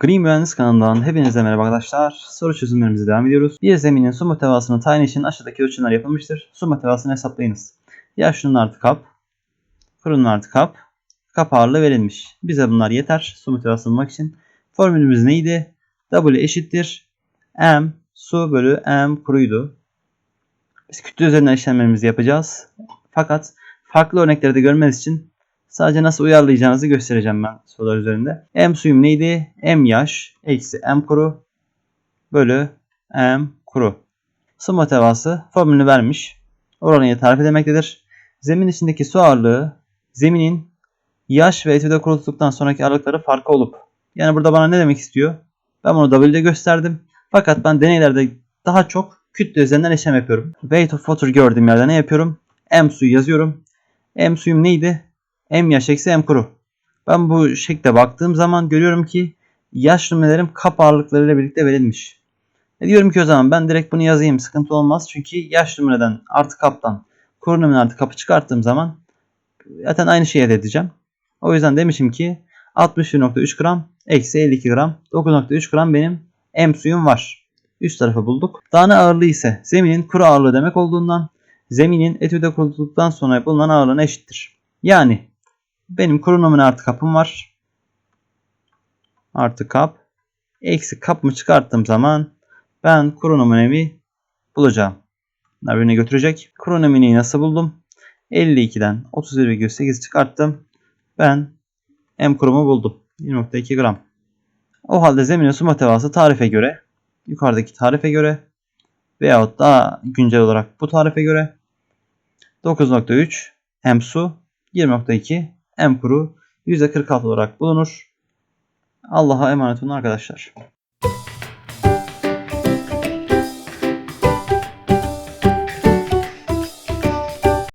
Green Mühendis kanalından hepinize merhaba arkadaşlar. Soru çözümlerimize devam ediyoruz. Bir zeminin su muhtevasını tayin için aşağıdaki ölçümler yapılmıştır. Su muhtevasını hesaplayınız. Yaşlının artı kap, kurunun artı kap, kap ağırlığı verilmiş. Bize bunlar yeter su muhtevasını bulmak için. Formülümüz neydi? W eşittir M su bölü M kuruydu. Biz kütle üzerinden işlemlerimizi yapacağız. Fakat farklı örnekleri de görmeniz için Sadece nasıl uyarlayacağınızı göstereceğim ben sorular üzerinde. M suyum neydi? M yaş eksi M kuru bölü M kuru. Su muhtevası formülünü vermiş. Oranıyı tarif edemektedir. Zemin içindeki su ağırlığı zeminin yaş ve etüde kurutulduktan sonraki ağırlıkları farkı olup. Yani burada bana ne demek istiyor? Ben bunu W'de gösterdim. Fakat ben deneylerde daha çok kütle üzerinden işlem yapıyorum. Weight of water gördüğüm yerde ne yapıyorum? M suyu yazıyorum. M suyum neydi? M yaş eksi M kuru. Ben bu şekilde baktığım zaman görüyorum ki yaş numarelerim kap ağırlıklarıyla birlikte verilmiş. E diyorum ki o zaman ben direkt bunu yazayım sıkıntı olmaz. Çünkü yaş numaradan artı kaptan kuru numaradan artı kapı çıkarttığım zaman zaten aynı şeyi elde edeceğim. O yüzden demişim ki 61.3 gram eksi 52 gram 9.3 gram benim M suyum var. Üst tarafı bulduk. Tane ağırlığı ise zeminin kuru ağırlığı demek olduğundan zeminin etüde kurutulduktan sonra bulunan ağırlığına eşittir. Yani benim kuru numune artı kapım var. Artı kap. Eksi kapımı çıkarttığım zaman ben kuru numunemi bulacağım. Bunlar götürecek. Kuru numuneyi nasıl buldum? 52'den 31,8 çıkarttım. Ben M kurumu buldum. 1.2 gram. O halde zeminin su muhtevası tarife göre yukarıdaki tarife göre veyahut daha güncel olarak bu tarife göre 9.3 hem su 20.2 M kuru %46 olarak bulunur. Allah'a emanet olun arkadaşlar.